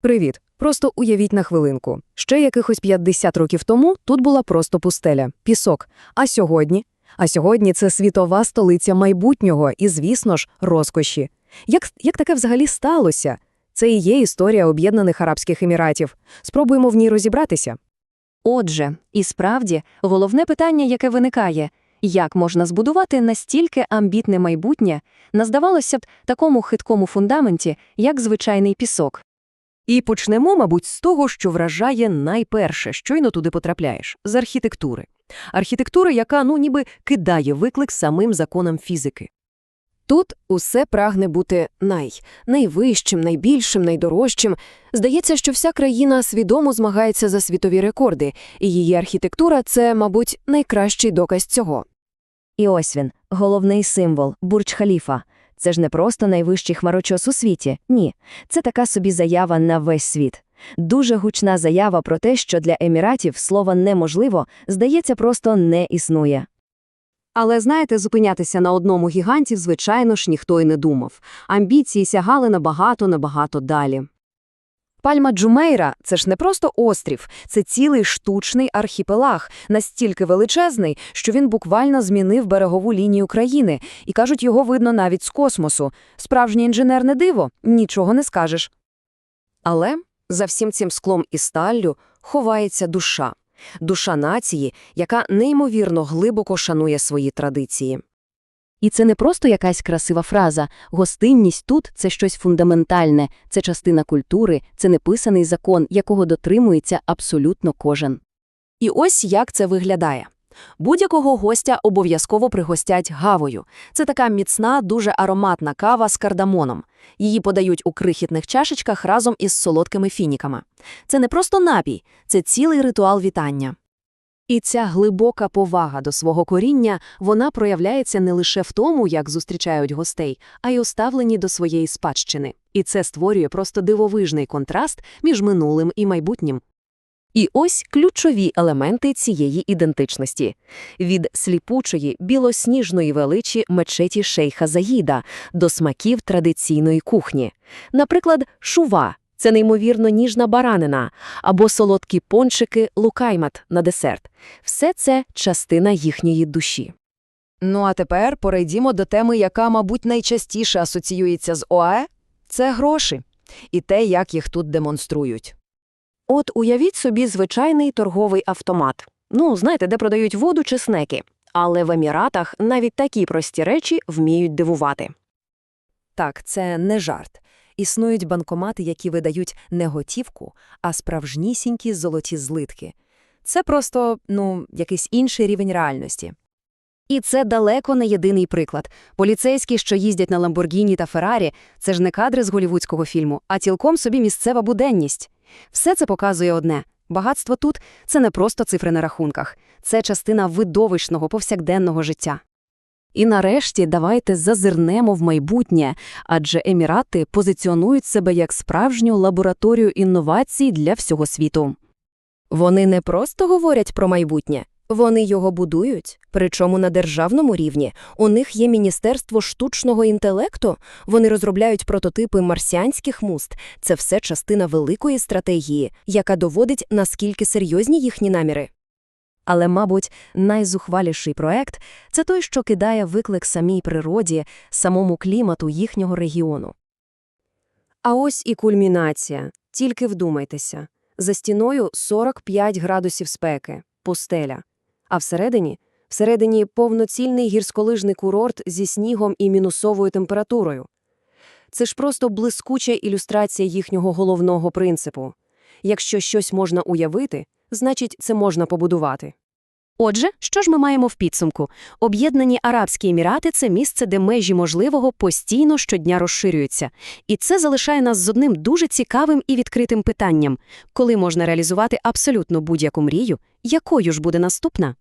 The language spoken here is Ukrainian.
Привіт. Просто уявіть на хвилинку. Ще якихось 50 років тому тут була просто пустеля, пісок. А сьогодні? А сьогодні це світова столиця майбутнього і, звісно ж, розкоші. Як, як таке взагалі сталося? Це і є історія Об'єднаних Арабських Еміратів. Спробуємо в ній розібратися. Отже, і справді, головне питання, яке виникає – як можна збудувати настільки амбітне майбутнє на, здавалося б, такому хиткому фундаменті, як звичайний пісок? І почнемо, мабуть, з того, що вражає найперше, щойно туди потрапляєш – з архітектури. Архітектури, яка, ну, ніби кидає виклик самим законам фізики. Тут усе прагне бути най, найвищим, найбільшим, найдорожчим. Здається, що вся країна свідомо змагається за світові рекорди, і її архітектура – це, мабуть, найкращий доказ цього. І ось він, головний символ – Бурдж-Халіфа. Це ж не просто найвищий хмарочос у світі, ні. Це така собі заява на весь світ. Дуже гучна заява про те, що для еміратів слово «неможливо» здається просто не існує. Але, знаєте, зупинятися на одному гіганті, звичайно ж, ніхто й не думав. Амбіції сягали набагато-набагато далі. Пальма Джумейра – це ж не просто острів, це цілий штучний архіпелаг, настільки величезний, що він буквально змінив берегову лінію країни, і, кажуть, його видно навіть з космосу. Справжнє інженерне диво – нічого не скажеш. Але за всім цим склом і сталлю ховається душа. Душа нації, яка неймовірно глибоко шанує свої традиції. І це не просто якась красива фраза. Гостинність тут – це щось фундаментальне, це частина культури, це неписаний закон, якого дотримується абсолютно кожен. І ось як це виглядає. Будь-якого гостя обов'язково пригостять гавою. Це така міцна, дуже ароматна кава з кардамоном. Її подають у крихітних чашечках разом із солодкими фініками. Це не просто напій, це цілий ритуал вітання. І ця глибока повага до свого коріння, вона проявляється не лише в тому, як зустрічають гостей, а й у ставленні до своєї спадщини. І це створює просто дивовижний контраст між минулим і майбутнім. І ось ключові елементи цієї ідентичності. Від сліпучої, білосніжної величі мечеті шейха Заїда до смаків традиційної кухні. Наприклад, шува – це неймовірно ніжна баранина, або солодкі пончики лукаймат на десерт. Все це частина їхньої душі. Ну а тепер перейдімо до теми, яка, мабуть, найчастіше асоціюється з ОАЕ – це гроші. І те, як їх тут демонструють. От уявіть собі звичайний торговий автомат. Ну, знаєте, де продають воду чи снеки. Але в Еміратах навіть такі прості речі вміють дивувати. Так, це не жарт. Існують банкомати, які видають не готівку, а справжнісінькі золоті злитки. Це просто, ну, якийсь інший рівень реальності. І це далеко не єдиний приклад. Поліцейські, що їздять на Ламборгіні та Феррарі, це ж не кадри з голівудського фільму, а цілком собі місцева буденність. Все це показує одне. Багатство тут – це не просто цифри на рахунках. Це частина видовищного повсякденного життя. І нарешті давайте зазирнемо в майбутнє, адже Емірати позиціонують себе як справжню лабораторію інновацій для всього світу. Вони не просто говорять про майбутнє, вони його будують, причому на державному рівні. У них є Міністерство штучного інтелекту, вони розробляють прототипи марсіанських муст. Це все частина великої стратегії, яка доводить, наскільки серйозні їхні наміри. Але, мабуть, найзухваліший проект – це той, що кидає виклик самій природі, самому клімату їхнього регіону. А ось і кульмінація. Тільки вдумайтеся. За стіною 45 градусів спеки, пустеля. А всередині? Всередині повноцільний гірськолижний курорт зі снігом і мінусовою температурою. Це ж просто блискуча ілюстрація їхнього головного принципу. Якщо щось можна уявити, значить це можна побудувати. Отже, що ж ми маємо в підсумку? Об'єднані Арабські Емірати – це місце, де межі можливого постійно щодня розширюються. І це залишає нас з одним дуже цікавим і відкритим питанням. Коли можна реалізувати абсолютно будь-яку мрію, якою ж буде наступна?